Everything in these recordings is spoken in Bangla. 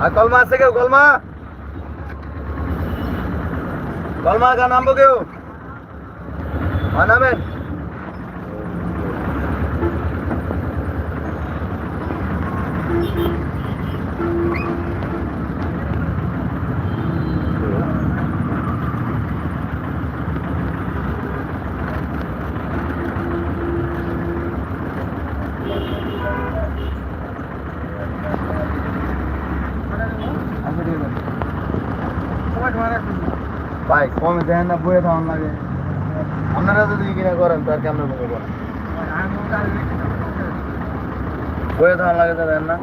আর কলমা আছে কেউ? কলমা? কলমা গা নামবো কেউ? হ্যাঁ Thank ভাই কমে দেন না, বইয়ে থাকুন লাগে আপনারা যদি কিনা করেন তার কেমন বই করেন? বইয়ে থাকুন লাগে তো, দেন না।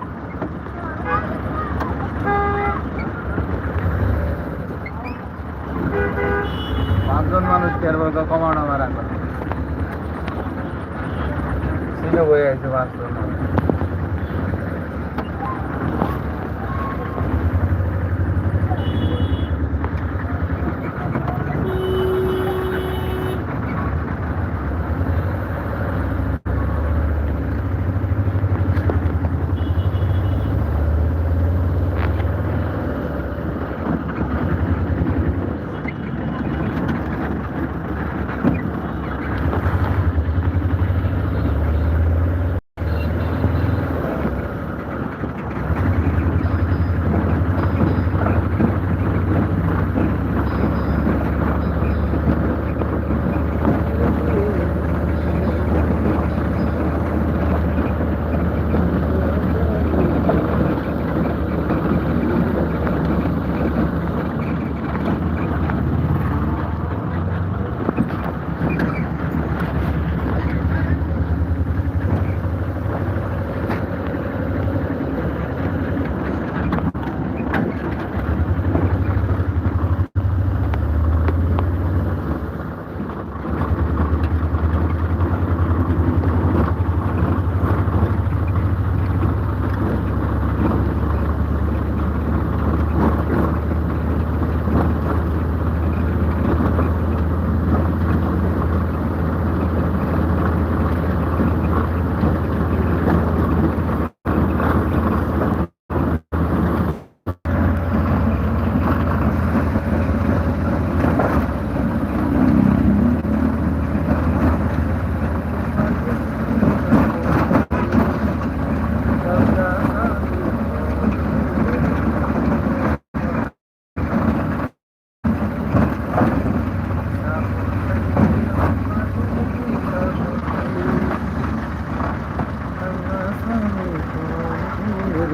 পাঁচজন মানুষ বর্গ কমানো মারা করে সিনে বয়ে আছে পাঁচজন মানুষ।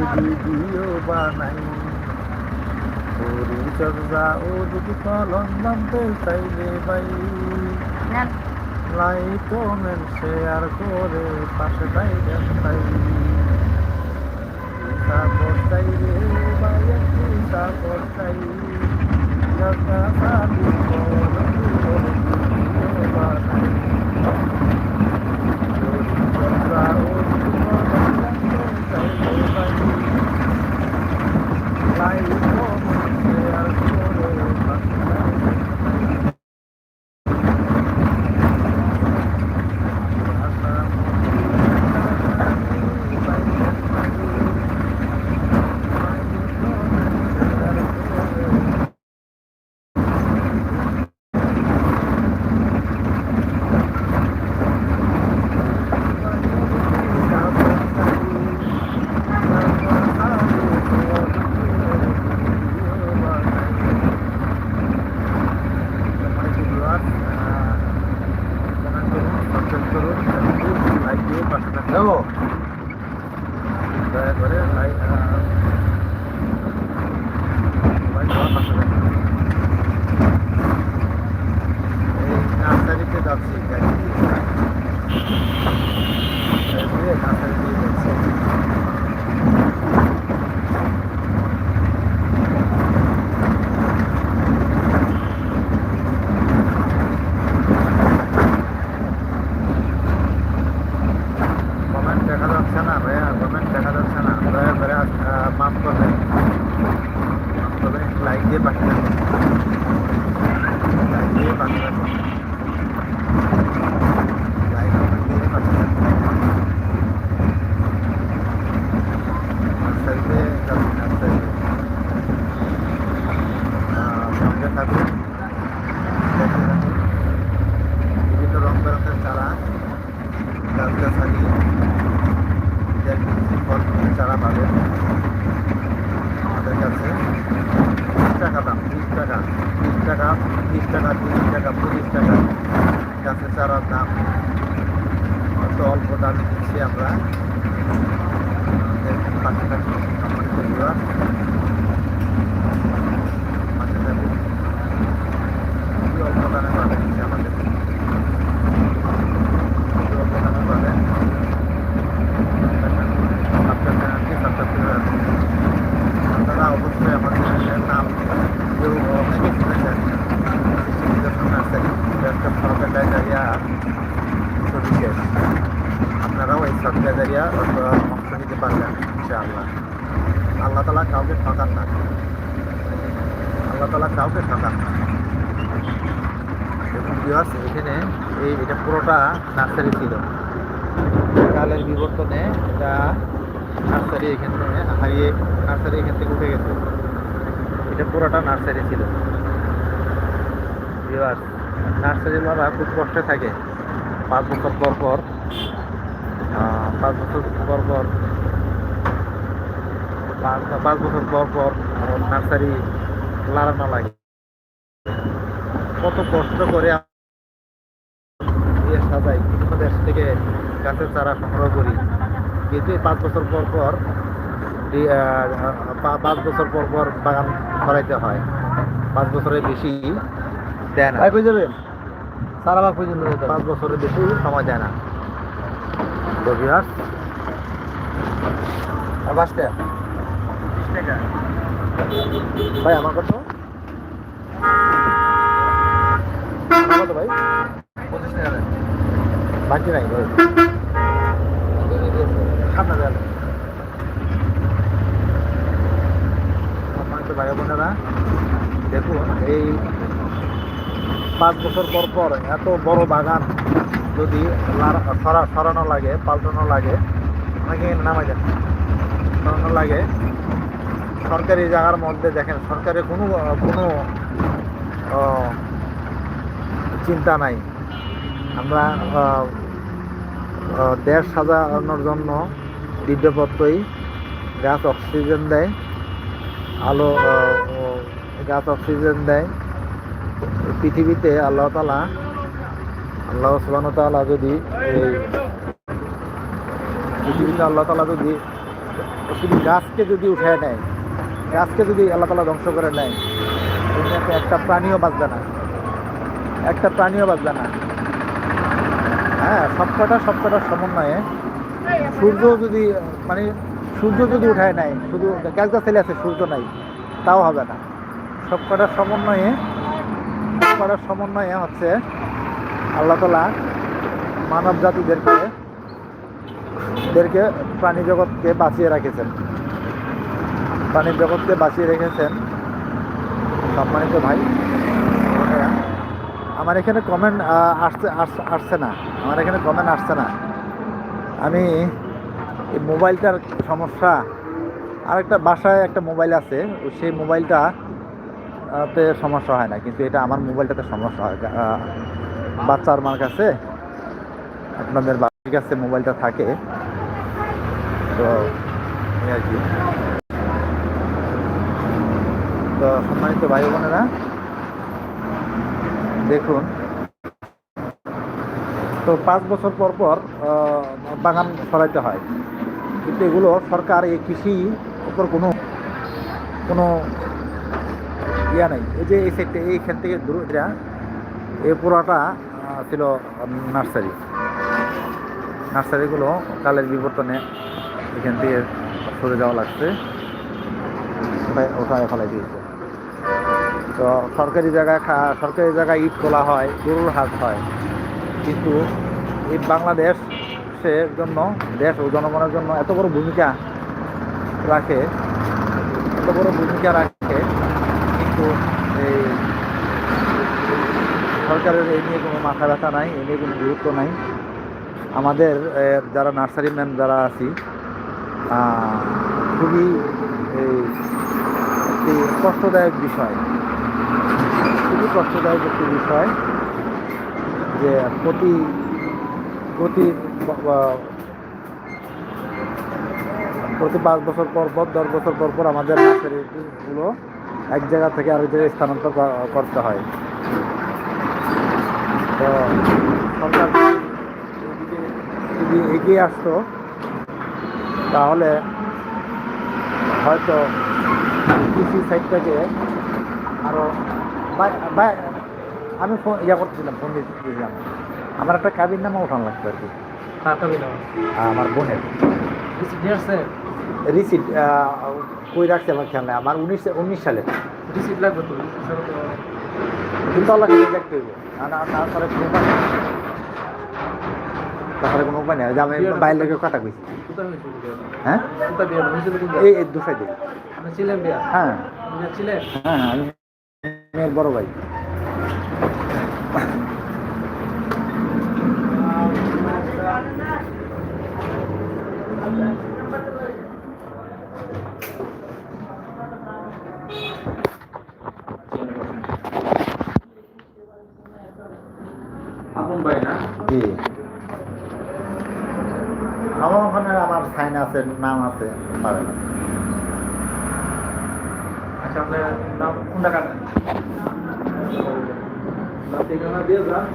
ভিডিও বানাই। পরিচর্যা ও যদি কলম নামতে চাইলে বাই লাইক কমেন্ট শেয়ার করে পাশে তাই তাই সাপোর্ট চাই রে ভাই একটু সাপোর্ট চাই দেখবেন চারা পাবেন আমাদের কাছে বিশ টাকা দাম, ত্রিশ টাকা বিশ টাকা বিশ টাকা, তিরিশ টাকা, পঁচিশ টাকা গাছের চারার দাম অত অল্প দামে দিচ্ছি আমরা, আমাদের পাশে থাকুন সম্মানিত বিভাগ পাশে থাকুন খুবই অল্প দামে পাবেন হচ্ছে আমাদের খুবই অল্প দামে পাবেন আপনার চ্যানেলটি সাবস্ক্রাইব করে রাখুন আপনারা অবশ্যই আমার চ্যানেলের নাম কেউ অনেকে শুনেছেন নিদর্শন নার্সারি একটা সরকার ডায়রিয়া সবিশেষ আপনারাও এই সরকার ডায়রিয়া অংশ নিতে পারবেন ইনশাআল্লাহ আল্লাহ তালা কাউকে ঠকান না। আল্লাহ তালা কাউকে ঠকান না। দেখুন ভিউয়ার্স এখানে এই এটা পুরোটা নার্সারি ছিল। কালের বিবর্তনে এটা নার্সারি এখান থেকে হারিয়ে নার্সারি এখান থেকে উঠে গেছে। এটা পুরোটা নার্সারি ছিল। ভিউয়ার্স নার্সারিওয়ালা খুব কষ্টে থাকে। পাঁচ বছর পর পর পাঁচ বছর পর পর পাঁচ পাঁচ বছর পর পর নার্সারি লাগানো লাগে। কত কষ্ট করে সাজাই বিভিন্ন দেশ থেকে গাছের চারা সংগ্রহ করি। কিন্তু পাঁচ বছর পর পর পাঁচ বছর পর পর বাগান করাইতে হয়। পাঁচ বছরের বেশি দেয় না। যাবেন? সারা বাগ পর্যন্ত পাঁচ বছরের বেশি সময় দেয় না। তো বাসটা ভাই, আমার কত? ভাই? বাকি নাই, ভাই। সামনে দেন সম্মানিত ভাই বোনেরা, দেখুন, এই পাঁচ বছর পর পর এত বড় বাগান যদি সরানো লাগে, পাল্টানো লাগে এখানে নামাই দেন। সরানো লাগে। সরকারি জায়গার মধ্যে দেখেন সরকারের কোনো কোনো চিন্তা নাই। আমরা দেশ সাজানোর জন্য দিব্যপত্রই গাছ অক্সিজেন দেয়, আলো গাছ অক্সিজেন দেয়। পৃথিবীতে আল্লাহ তালা আল্লাহ সুবান তালা যদি এই পৃথিবীতে আল্লাহ তালা যদি শুধু গাছকে যদি উঠে নেয় গাছকে যদি আল্লাহ তালা ধ্বংস করে নেয় দুনিয়াতে একটা প্রাণীও বাঁচবে না। একটা প্রাণীও বাঁচবে না। হ্যাঁ সবকটা সবকটার সমন্বয়ে সূর্য যদি মানে সূর্য যদি উঠায় নেয় শুধু গাছ ছেলে আছে, সূর্য নাই, তাও হবে না। সবকটার সমন্বয়ে সবকটার সমন্বয়ে হচ্ছে আল্লাহ তালা মানব জাতিদেরকে দেরকে প্রাণী জগৎকে বাঁচিয়ে রেখেছেন। প্রাণী জগৎকে বাঁচিয়ে রেখেছেন সম্মানিত ভাই। আমার এখানে কমেন্ট আসছে আসছে না। আমার এখানে কমেন্ট আসছে না। আমি এই মোবাইলটার সমস্যা আর একটা বাসায় একটা মোবাইল আছে, সেই মোবাইলটা তে সমস্যা হয় না, কিন্তু এটা আমার মোবাইলটাতে সমস্যা হয়। বাচ্চার মার কাছে, আপনাদের বাড়ির কাছে মোবাইলটা থাকে। তো আর কি। তো সম্মানিত ভাই বোনেরা, দেখুন। তো পাঁচ বছর পর পর বাগান সরাইতে হয়। কিন্তু এগুলো সরকার, এই কৃষি উপর কোনো কোনো ইয়া নাই। এই যে এই সাইডটা এইখান থেকে দূর এটা এই পুরোটা ছিল নার্সারি। নার্সারিগুলো কালের বিবর্তনে এখান থেকে সরে যাওয়া লাগছে। ওটাই- ওটাই ফেলাই দিয়েছে। তো সরকারি জায়গায় সরকারি জায়গায় ঈদ তোলা হয় গরুর হাট হয়। কিন্তু এই বাংলাদেশ সে জন্য দেশ ও জনগণের জন্য এত বড় ভূমিকা রাখে এত বড় ভূমিকা রাখে কিন্তু এই সরকারের এই নিয়ে কোনো মাথা ব্যথা নাই এই নিয়ে কোনো গুরুত্ব নাই। আমাদের এ, যারা নার্সারি ম্যান যারা আছি খুবই এই একটি কষ্টদায়ক বিষয়। কষ্টদায়ক একটি বিষয় যে প্রতি প্রতি প্রতি পাঁচ বছর পর পর, দশ বছর পর পর আমাদেরগুলো এক জায়গা থেকে আরেক জায়গায় স্থানান্তর করতে হয়। তো সরকার যদি এগিয়ে আসতো, তাহলে হয়তো কৃষি সাইডটাকে আরও আমি ফোন ইয়া করতেছিলাম ফোন দিয়েছিলাম আমার একটা কাবির নামা উঠানো লাগতো আর কি। আমার বোনের। রিসিট কই রাখছে আমার খেয়াল নেই। আমার উনিশ উনিশ সালে। রিসিপ্ট লাগবে তো কিন্তু আল্লাহ দেখতে হইব। না না তারপরে কোনো উপায় নেই। তারপরে কোনো উপায় নেই। আমি বাইরের লোকের কথা কইছি? হ্যাঁ? এই দুসাই ছিলেন হ্যাঁ। হ্যাঁ হ্যাঁ আমি মেয়ের বড় ভাই। আপন ভাই না? জি। আমার ওখানে আমার সাইন আছে নাম আছে পারে না। আচ্ছা আপনার নাম কোনটা কাটেন ঠিকানা দিয়ে যান